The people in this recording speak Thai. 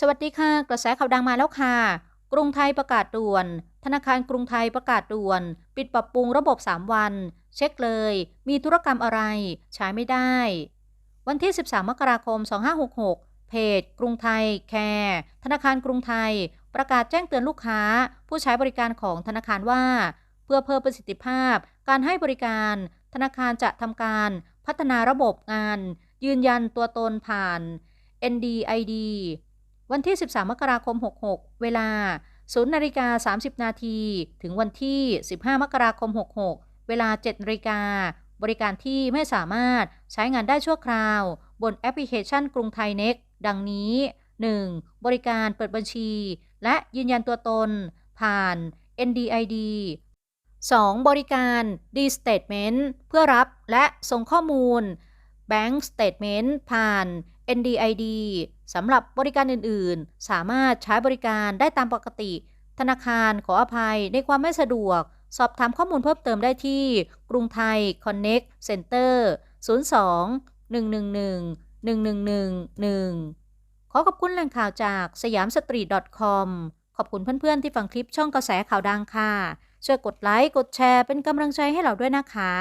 สวัสดีค่ะ กระแสข่าวดังมาแล้วค่ะ กรุงไทยประกาศด่วน ธนาคารกรุงไทยประกาศด่วน ปิดปรับปรุงระบบ 3 วัน เช็คเลย มีธุรกรรมอะไร ใช้ไม่ได้ วันที่ 13 มกราคม 2566 เพจ กรุงไทย แคร์ธนาคารกรุงไทย ประกาศแจ้งเตือนลูกค้า ผู้ใช้บริการของธนาคารว่า เพื่อเพิ่มประสิทธิภาพ การให้บริการ ธนาคารจะทำการพัฒนาระบบงาน ยืนยันตัวตนผ่าน NDID วันที่ 13 มกราคม 66 เวลา 0 นาฬิกา 30 นาที ถึงวันที่ 15 มกราคม 66 เวลา 7 นาฬิกา บริการที่ไม่สามารถใช้งานได้ชั่วคราว บนแอปพลิเคชันกรุงไทยเน็ก ดังนี้ 1. บริการเปิดบัญชี และยืนยันตัวตน ผ่าน NDID 2. บริการ D-Statement เพื่อรับและส่งข้อมูล Bank Statement ผ่าน NDID สำหรับบริการอื่น ๆ สามารถใช้บริการได้ตามปกติ ธนาคารขออภัยในความไม่สะดวก สอบถามข้อมูลเพิ่มเติมได้ที่ กรุงไทย Connect Center 02 111 1111 ขอขอบคุณแหล่งข่าวจากสยามสตรีท .com ขอบคุณเพื่อน ๆ ที่ฟังคลิปช่องกระแสข่าวดังค่ะ ช่วยกดไลค์ กดแชร์เป็นกำลังใจให้เราด้วยนะคะ